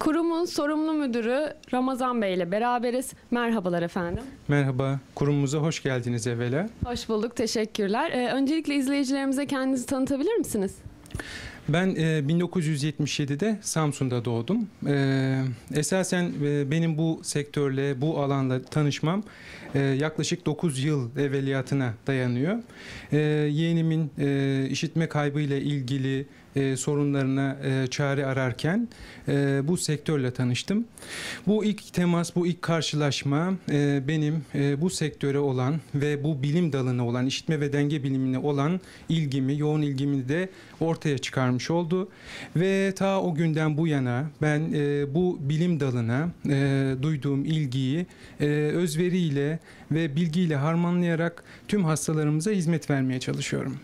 Kurumun sorumlu müdürü Ramazan Bey ile beraberiz. Merhabalar efendim. Merhaba, kurumumuza hoş geldiniz evvela. Hoş bulduk, teşekkürler. Ee, öncelikle izleyicilerimize kendinizi tanıtabilir misiniz? Ben e, 1977'de Samsun'da doğdum. E, esasen e, benim bu sektörle, bu alanla tanışmam e, yaklaşık 9 yıl evveliyatına dayanıyor. E, yeğenimin e, işitme kaybıyla ilgili e, sorunlarına e, çare ararken e, bu sektörle tanıştım. Bu ilk temas, bu ilk karşılaşma e, benim e, bu sektöre olan ve bu bilim dalına olan, işitme ve denge bilimine olan ilgimi, yoğun ilgimi de ortaya çıkarmış oldu. Ve ta o günden bu yana ben e, bu bilim dalına e, duyduğum ilgiyi e, özveriyle ve bilgiyle harmanlayarak tüm hastalarımıza hizmet vermeye çalışıyorum.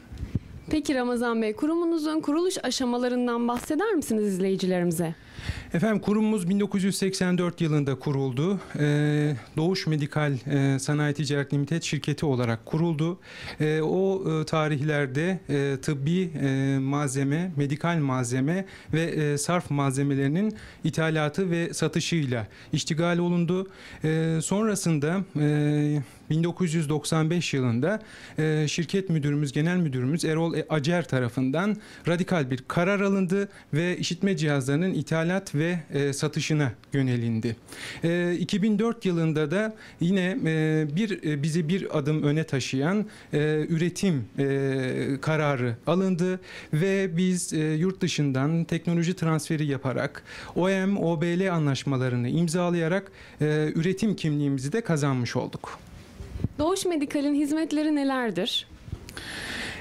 Peki Ramazan Bey, kurumunuzun kuruluş aşamalarından bahseder misiniz izleyicilerimize? Efendim kurumumuz 1984 yılında kuruldu. Ee, Doğuş Medikal e, Sanayi Ticaret Limited şirketi olarak kuruldu. Ee, o e, tarihlerde e, tıbbi e, malzeme, medikal malzeme ve e, sarf malzemelerinin ithalatı ve satışıyla iştigal olundu. E, sonrasında e, 1995 yılında e, şirket müdürümüz, genel müdürümüz Erol Acer tarafından radikal bir karar alındı ve işitme cihazlarının ithalat ve e, satışına yönelindi. E, 2004 yılında da yine e, bir e, bizi bir adım öne taşıyan e, üretim e, kararı alındı ve biz e, yurt dışından teknoloji transferi yaparak OEM, OBL anlaşmalarını imzalayarak e, üretim kimliğimizi de kazanmış olduk. Doğuş Medikal'in hizmetleri nelerdir?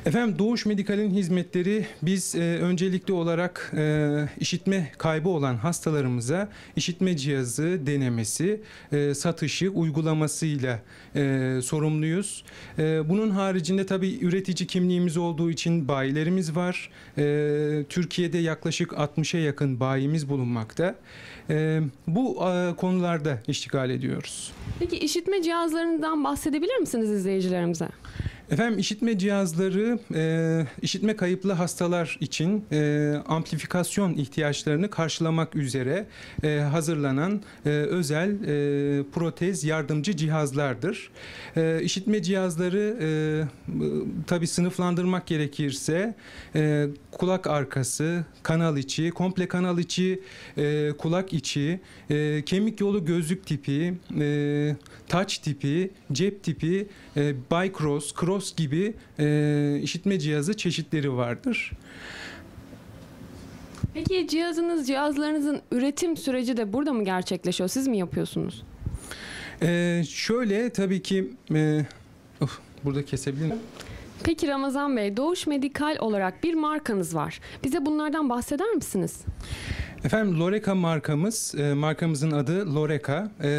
Efendim Doğuş Medikal'in hizmetleri biz e, öncelikli olarak e, işitme kaybı olan hastalarımıza işitme cihazı denemesi, e, satışı, uygulamasıyla e, sorumluyuz. E, bunun haricinde tabii üretici kimliğimiz olduğu için bayilerimiz var. E, Türkiye'de yaklaşık 60'a yakın bayimiz bulunmakta. E, bu e, konularda iştigal ediyoruz. Peki işitme cihazlarından bahsedebilir misiniz izleyicilerimize? Efendim işitme cihazları e, işitme kayıplı hastalar için e, amplifikasyon ihtiyaçlarını karşılamak üzere e, hazırlanan e, özel e, protez yardımcı cihazlardır. E, işitme cihazları e, tabi sınıflandırmak gerekirse e, kulak arkası, kanal içi, komple kanal içi, e, kulak içi, e, kemik yolu gözlük tipi, e, touch tipi, cep tipi, e, Bicross, Cross gibi e, işitme cihazı çeşitleri vardır. Peki cihazınız, cihazlarınızın üretim süreci de burada mı gerçekleşiyor? Siz mi yapıyorsunuz? E, şöyle tabii ki e, of, burada kesebilir miyim? Peki Ramazan Bey, Doğuş Medikal olarak bir markanız var. Bize bunlardan bahseder misiniz? Efendim Loreka markamız, e, markamızın adı Loreka. E,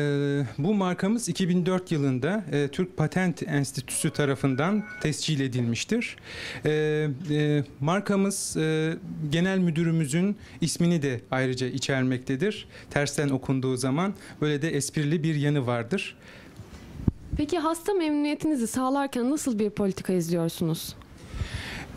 bu markamız 2004 yılında e, Türk Patent Enstitüsü tarafından tescil edilmiştir. E, e, markamız e, genel müdürümüzün ismini de ayrıca içermektedir. Tersten okunduğu zaman böyle de esprili bir yanı vardır. Peki hasta memnuniyetinizi sağlarken nasıl bir politika izliyorsunuz?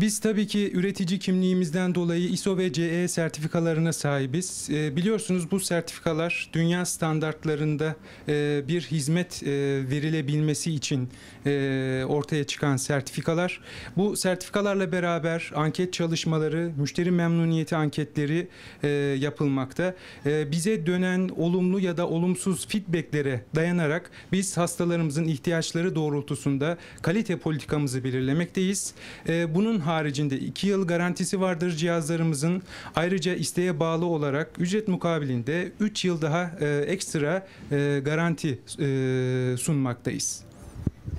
Biz tabii ki üretici kimliğimizden dolayı ISO ve CE sertifikalarına sahibiz. E, biliyorsunuz bu sertifikalar dünya standartlarında e, bir hizmet e, verilebilmesi için e, ortaya çıkan sertifikalar. Bu sertifikalarla beraber anket çalışmaları, müşteri memnuniyeti anketleri e, yapılmakta. E, bize dönen olumlu ya da olumsuz feedbacklere dayanarak biz hastalarımızın ihtiyaçları doğrultusunda kalite politikamızı belirlemekteyiz. E, bunun haricinde 2 yıl garantisi vardır cihazlarımızın. Ayrıca isteğe bağlı olarak ücret mukabilinde 3 yıl daha e, ekstra e, garanti e, sunmaktayız.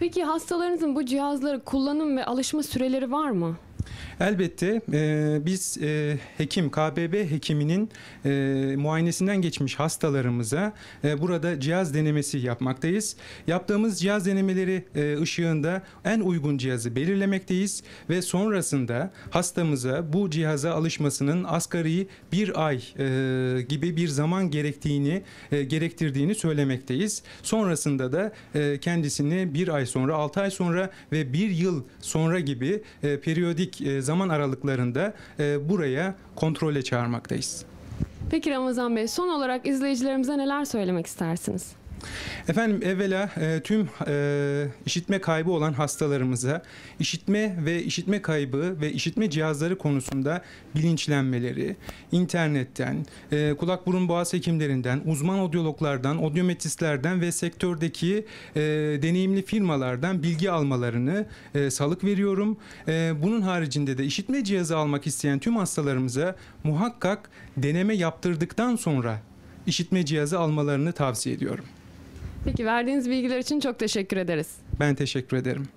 Peki hastalarınızın bu cihazları kullanım ve alışma süreleri var mı? Elbette e, biz e, hekim, KBB hekiminin e, muayenesinden geçmiş hastalarımıza e, burada cihaz denemesi yapmaktayız. Yaptığımız cihaz denemeleri e, ışığında en uygun cihazı belirlemekteyiz ve sonrasında hastamıza bu cihaza alışmasının asgari bir ay e, gibi bir zaman gerektiğini e, gerektirdiğini söylemekteyiz. Sonrasında da e, kendisini bir ay sonra, altı ay sonra ve bir yıl sonra gibi e, periyodik e, zaman aralıklarında e, buraya kontrole çağırmaktayız. Peki Ramazan Bey son olarak izleyicilerimize neler söylemek istersiniz? Efendim evvela e, tüm e, işitme kaybı olan hastalarımıza işitme ve işitme kaybı ve işitme cihazları konusunda bilinçlenmeleri, internetten, e, kulak burun boğaz hekimlerinden, uzman odyologlardan, odyometristlerden ve sektördeki e, deneyimli firmalardan bilgi almalarını e, salık veriyorum. E, bunun haricinde de işitme cihazı almak isteyen tüm hastalarımıza muhakkak deneme yaptırdıktan sonra işitme cihazı almalarını tavsiye ediyorum. Peki verdiğiniz bilgiler için çok teşekkür ederiz. Ben teşekkür ederim.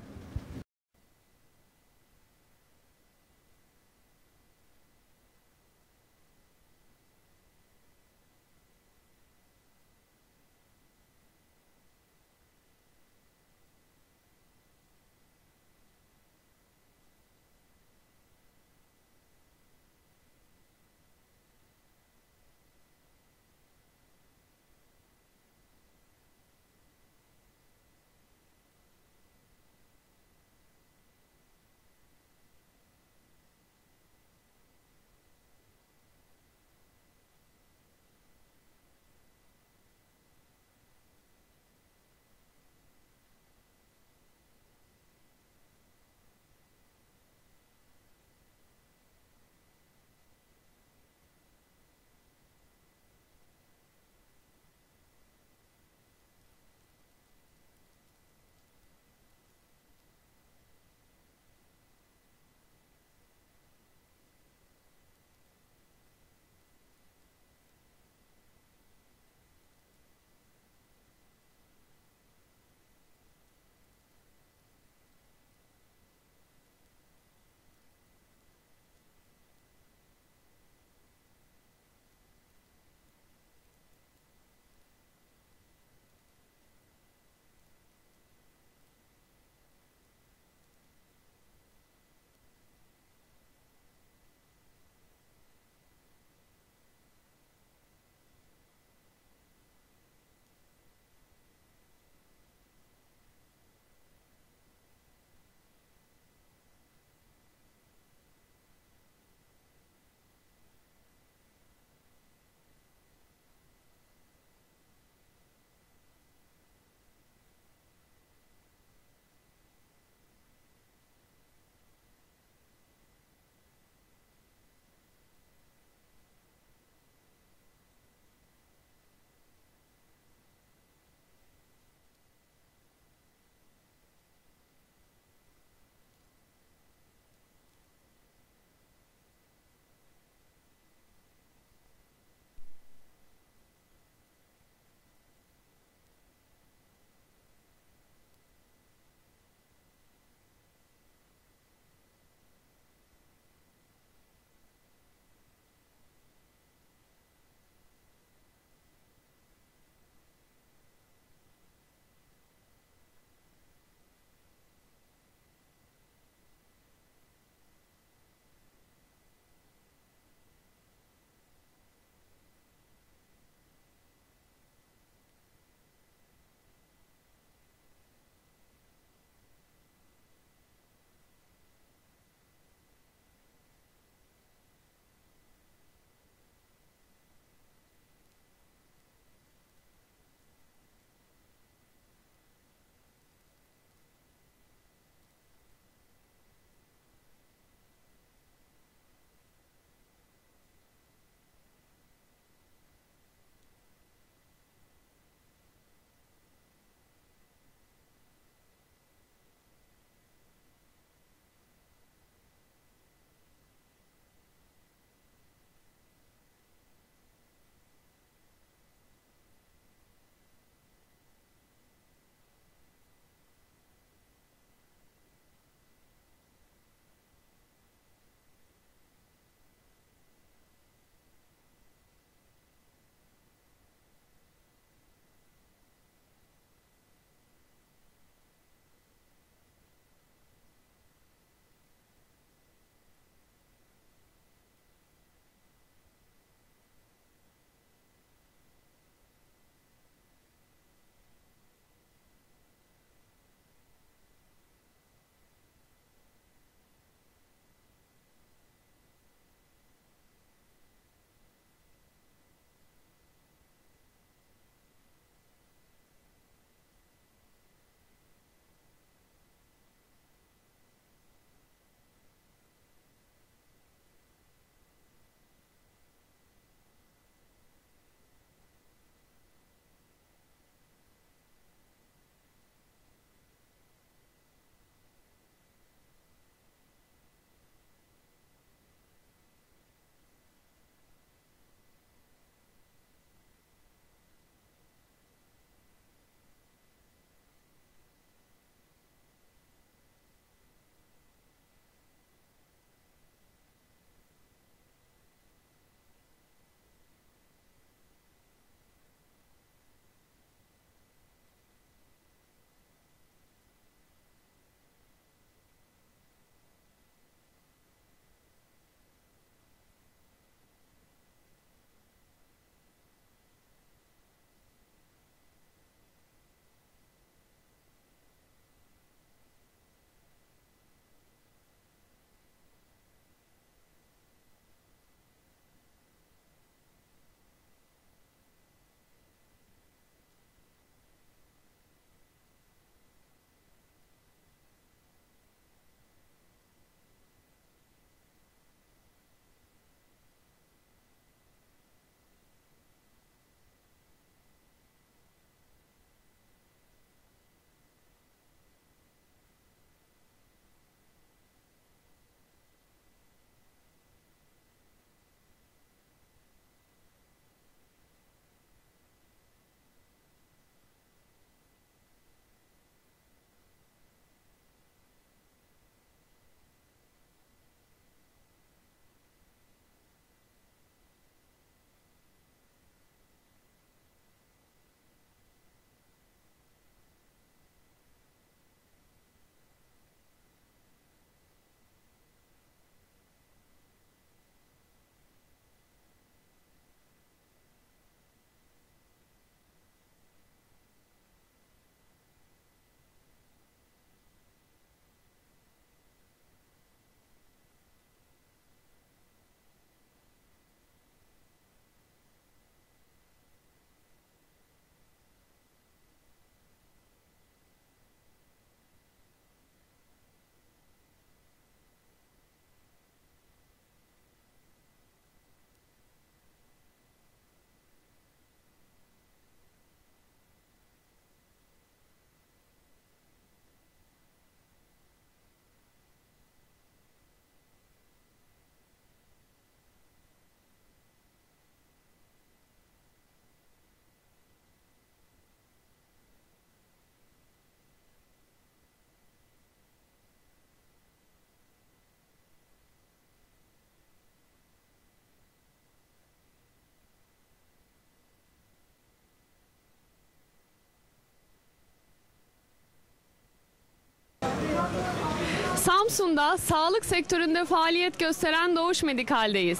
Samsun'da sağlık sektöründe faaliyet gösteren Doğuş Medikal'deyiz.